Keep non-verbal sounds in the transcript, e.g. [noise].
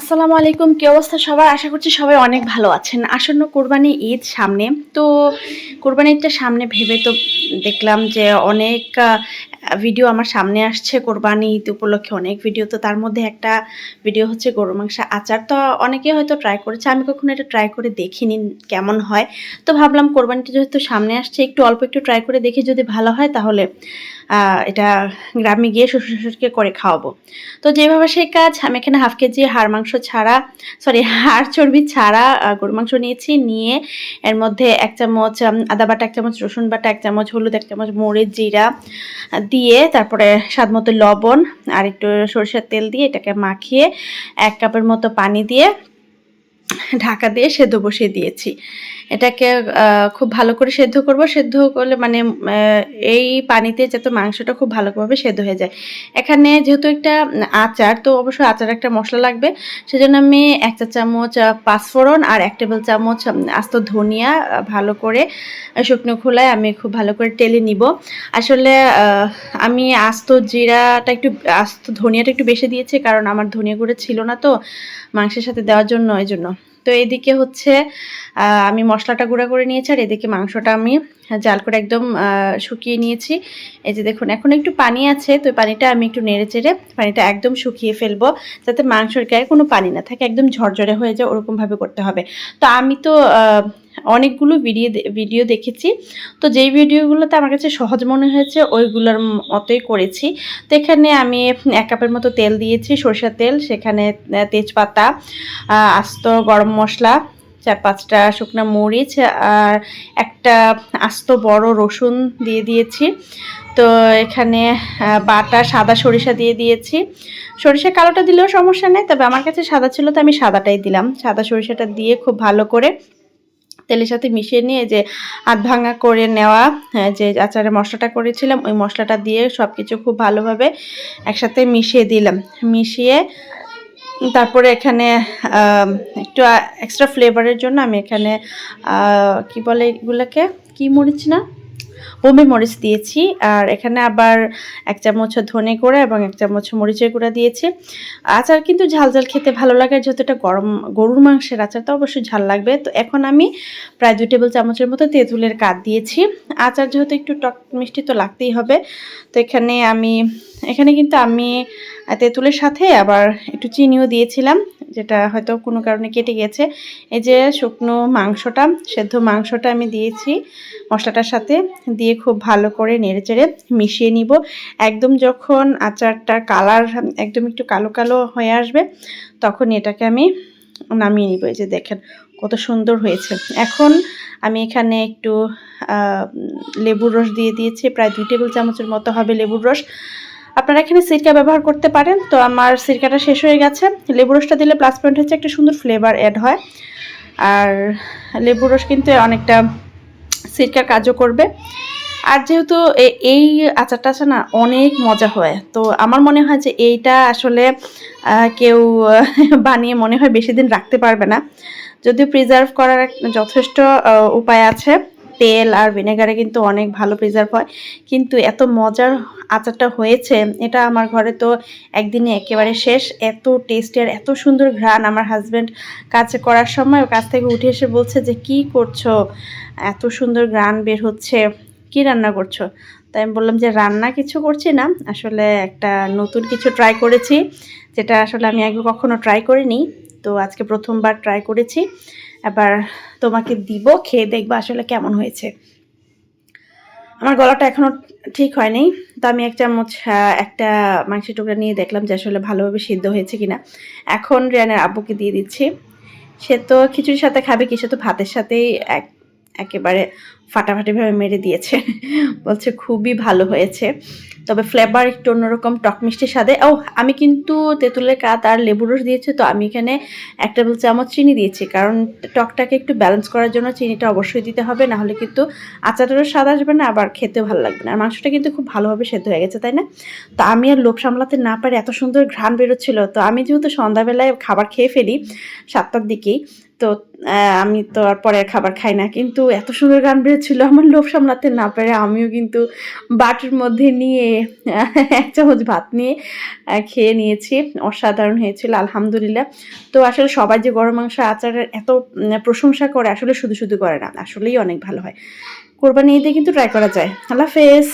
আসসালামু আলাইকুম, কি অবস্থা সবার? আশা করছি সবাই অনেক ভালো আছেন। আসন্ন কোরবানি ঈদ সামনে। তো কোরবানি ঈদটা সামনে ভেবে তো দেখলাম যে অনেক ভিডিও আমার সামনে আসছে। কোরবানি ঈদ উপলক্ষে অনেক ভিডিও। তো তার মধ্যে একটা ভিডিও হচ্ছে গরু, মাংস, আচার। তো অনেকে হয়তো ট্রাই করেছে। আমি কখনো এটা ট্রাই করে দেখিনি কেমন হয়। তো ভাবলাম কোরবানিটা যেহেতু সামনে আসছে, একটু অল্প একটু ট্রাই করে দেখি। যদি ভালো হয় তাহলে এটা গ্রামে গিয়ে শ্বশুর শ্বশুরকে করে খাওয়াবো। তো যেভাবে সেই কাজ, আমি এখানে হাফ কেজি হাড় মাংস ছাড়া সরি হাড় চর্বি ছাড়া গরুর মাংস নিয়েছি। নিয়ে এর মধ্যে এক চামচ আদা বাটা, এক চামচ রসুন বাটা, এক চামচ হলুদ, এক চামচ মরিচ, জিরা দিয়ে তারপরে স্বাদ মতো লবণ আর একটু সরষের তেল দিয়ে এটাকে মাখিয়ে এক কাপের মতো পানি দিয়ে ঢাকা দিয়ে সেদ্ধ বসিয়ে দিয়েছি। এটাকে খুব ভালো করে সেদ্ধ করব। সেদ্ধ করলে মানে এই পানিতে যাতে মাংসটা খুব ভালোভাবে সেদ্ধ হয়ে যায়। এখানে যেহেতু একটা আচার, তো অবশ্যই আচার একটা মশলা লাগবে। সেজন্য আমি এক চা চামচ পাঁচফোড়ন আর এক টেবিল চামচ আস্ত ধনিয়া ভালো করে শুকনো খোলায় আমি খুব ভালো করে টেলে নিব। আসলে আমি আস্ত জিরাটা একটু, আস্ত ধনিয়াটা একটু বেশি দিয়েছি, কারণ আমার ধনিয়া গুঁড়ো ছিল না তো মাংসের সাথে দেওয়ার জন্য এই জন্য তো এদিকে হচ্ছে আমি মশলাটা গুঁড়া করে নিয়েছি আর এদিকে মাংসটা আমি জাল করে একদম শুকিয়ে নিয়েছি। এই যে দেখুন, এখন একটু পানি আছে, তো পানিটা আমি একটু নেড়ে চেড়ে পানিটা একদম শুকিয়ে ফেলব যাতে মাংসের গায়ে কোনো পানি না থাকে, একদম ঝরঝরে হয়ে যায়, ওরকমভাবে করতে হবে। তো আমি তো অনেকগুলো ভিডিও ভিডিও দেখেছি। তো যেই ভিডিওগুলোতে আমার কাছে সহজ মনে হয়েছে, ওইগুলোর মতোই করেছি। তো এখানে আমি এক কাপের মতো তেল দিয়েছি, সরষের তেল, সেখানে তেজপাতা আস্ত গরম মশলা, চার পাঁচটা শুকনো মরিচ, আর একটা আস্ত বড় রসুন দিয়ে দিয়েছি। তো এখানে বাটা, সাদা সরিষা দিয়ে দিয়েছি। সরিষা কালোটা দিলেও সমস্যা নেই, তবে আমার কাছে সাদা ছিল, তো আমি সাদাটাই দিলাম। সাদা সরিষাটা দিয়ে খুব ভালো করে তেলের সাথে মিশিয়ে নিয়ে যে আধ ভাঙা করে নেওয়া হ্যাঁ, যে আচারের মশলাটা করেছিলাম ওই মশলাটা দিয়ে সব কিছু খুব ভালোভাবে একসাথে মিশিয়ে দিলাম। মিশিয়ে তারপরে এখানে একটু এক্সট্রা ফ্লেভারের জন্য আমি এখানে কি বলে এগুলোকে? কি মরিচ না? বোম্বে মরিচ দিয়েছি, আর এখানে আবার এক চামচ ধনে গুঁড়া এবং এক চামচ মরিচের গুঁড়া দিয়েছি। আচার কিন্তু ঝাল ঝাল খেতে ভালো লাগে, যেহেতু এটা গরম, গরুর মাংসের আচার, তো অবশ্যই ঝাল লাগবে। তো এখন আমি প্রায় দুই টেবিল চামচের মতো তেঁতুলের কাঠ দিয়েছি। আচার যেহেতু একটু টক মিষ্টি তো লাগতেই হবে, তো এখানে আমি, এখানে কিন্তু আমি তেঁতুলের সাথে আবার একটু চিনিও দিয়েছিলাম। যেটা হয়তো কোনো কারণে কেটে গেছে, এই যে শুকনো মাংসটা, সেদ্ধ মাংসটা আমি দিয়েছি মশলাটার সাথে, দিয়ে খুব ভালো করে নেড়েচেড়ে মিশিয়ে নিব। একদম যখন আচারটা কালার একদম একটু কালো কালো হয়ে আসবে, তখন এটাকে আমি নামিয়ে নিব। এই যে দেখেন কত সুন্দর হয়েছে। এখন আমি এখানে একটু লেবুর রস দিয়ে দিয়েছি, প্রায় দুই টেবিল চামচের মতো হবে লেবুর রস। আপনারা এখানে সিরকা ব্যবহার করতে পারেন। তো আমার সিরকাটা শেষ হয়ে গেছে। লেবু রসটা দিলে প্লাস পয়েন্ট হচ্ছে একটা সুন্দর ফ্লেভার অ্যাড হয়। আর লেবু রস কিন্তু অনেকটা সিরকার কাজও করবে। আর যেহেতু এই আচারটা আছে না, অনেক মজা হয়। তো আমার মনে হয় যে এইটা আসলে কেউ বানিয়ে মনে হয় বেশি দিন রাখতে পারবে না। যদিও প্রিজার্ভ করার যথেষ্ট উপায় আছে। তেল আর ভিনেগারে কিন্তু অনেক ভালো প্রিজার্ভ হয়। কিন্তু এত মজার আচারটা হয়েছে, এটা আমার ঘরে তো একদিনে একেবারে শেষ। এত টেস্টি আর এত সুন্দর ঘ্রাণ আমার হাজব্যান্ড কাছে করার সময় কাছ থেকে উঠে এসে বলছে যে, কি করছ? এত সুন্দর ঘ্রাণ বের হচ্ছে। কি রান্না করছ? তাই আমি বললাম যে, রান্না কিছু করছি না। আসলে একটা নতুন কিছু ট্রাই করেছি, যেটা আসলে আমি আগে কখনো ট্রাই করিনি। তো আজকে প্রথমবার ট্রাই করেছি। এবার তোমাকে দিব, খেয়ে দেখব আসলে কেমন হয়েছে। আমার গলাটা এখনও ঠিক হয়নি, তো আমি এক চামচ একটা মাংসের টুকরা নিয়ে দেখলাম যে আসলে ভালোভাবে সিদ্ধ হয়েছে কিনা। এখন রিয়ানের আব্বুকে দিয়ে দিচ্ছি। সে তো খিচুড়ির সাথে খাবে কি? সে তো ভাতের সাথেই এক, একেবারে ফাটাফাটিভাবে মেরে দিয়েছে। [laughs] বলছে, খুবই ভালো হয়েছে। তবে ফ্লেভার একটু অন্যরকম, টক মিষ্টি স্বাদে। ও, আমি কিন্তু তেঁতুলের কাত আর লেবু রস দিয়েছি, তো আমি এখানে এক টেবিল চামচ চিনি দিয়েছি। কারণ টকটাকে একটু ব্যালেন্স করার জন্য চিনিটা অবশ্যই দিতে হবে, না হলে কিন্তু আচারেরও স্বাদ আসবে না, আবার খেতেও ভালো লাগবে না। আর মাংসটা কিন্তু খুব ভালোভাবে সেদ্ধ হয়ে গেছে, তাই না? তো আমি আর লোভ সামলাতে না পারে এত সুন্দর ঘ্রাণ বেরোচ্ছিল। তো আমি যেহেতু সন্ধ্যাবেলায় খাবার খেয়ে ফেলি সাতটার দিকেই, তো আমি তো আর পরের খাবার খাই না। কিন্তু এত সুন্দর গান হয়েছিল আমার লোভ সামলাতে না পেরে, আমিও কিন্তু বাটির মধ্যে নিয়ে এক চামচ ভাত নিয়ে খেয়ে নিয়েছি, অসাধারণ হয়েছিল, আলহামদুলিল্লাহ। তো আসলে সবাই যে গরম মাংস আচারের এত প্রশংসা করে, আসলে শুধু শুধু করে না, আসলেই অনেক ভালো হয়। কোরবানি ঈদে কিন্তু ট্রাই করা যায়। আল্লাহ হাফেজ।